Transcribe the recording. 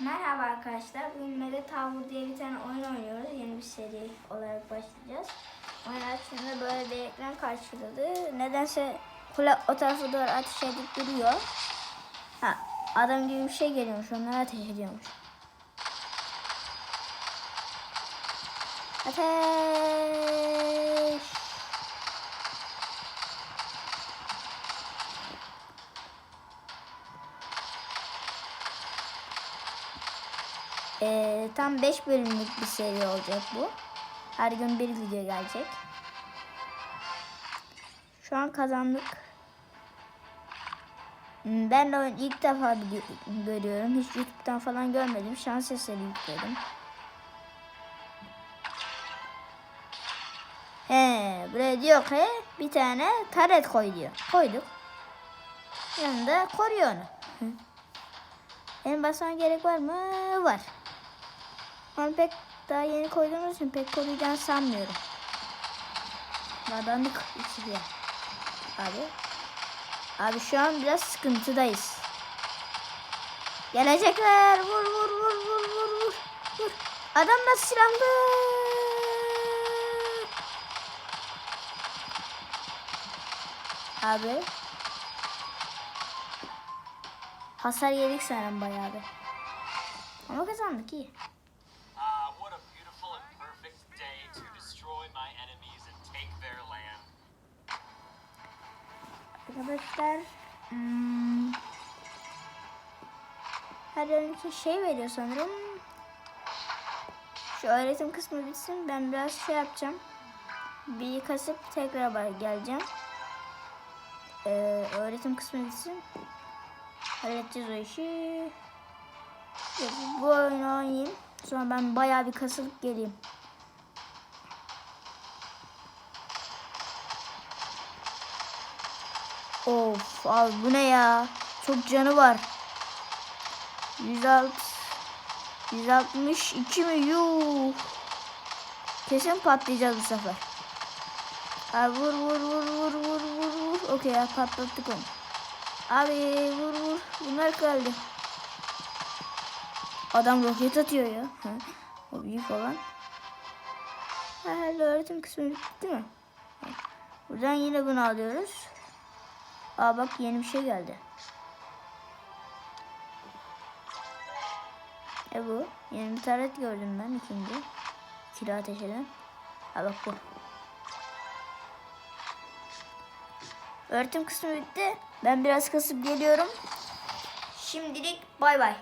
Merhaba arkadaşlar. Bugün Mega Tower diye bir tane oyun oynuyoruz. Yeni bir seri olarak başlayacağız. Oyun açtığında böyle bir ekran karşıladı. Nedense kule o tarafa doğru ateş edip duruyor. Ha, adam gibi bir şey geliyormuş. Onlara ateş ediyormuş. Ateş! Ee, tam 5 bölümlük bir seri olacak bu. Her gün bir video gelecek. Şu an kazandık. Ben de ilk defa gö- görüyorum. Hiç YouTube'dan falan görmedim. Şans eseri yükledim. He, buraya diyor ki bir tane taret koy diyor. Koyduk. Yanında koruyor onu. Benim basmama gerek var mı? Var. Onu pek daha yeni koyduğumuz için pek koruyacağını sanmıyorum. Nadanlık içeriye. Abi. Abi şu an biraz sıkıntıdayız. Gelecekler. Vur vur vur vur vur vur. Vur. Adamlar silahlı. Abi. Hasar yedik sanırım bayağı bir. Ama kazandık iyi. Arkadaşlar hmm, her için şey veriyor sanırım. Şu öğretim kısmı bitsin. Ben biraz şey yapacağım. Bir kasıp tekrar geleceğim. Ee, öğretim kısmı bitsin. Halledeceğiz o işi. Bu oyunu oynayayım. Sonra ben bayağı bir kasılıp geleyim. Of abi bu ne ya? Çok canı var. 106 162 mi? Yuh. Kesin patlayacağız bu sefer. Abi vur vur vur vur vur vur vur. Okey ya patlattık onu. Abi vur vur. Bunlar kaldı. Adam roket atıyor ya. O büyük olan. Herhalde öğretim kısmı bitti mi? Buradan yine bunu alıyoruz. Aa bak yeni bir şey geldi. E bu. Yeni bir taret gördüm ben ikinci. Kira ateş. Ha bak bu. Öğretim kısmı bitti. Ben biraz kasıp geliyorum. Şimdilik bay bay.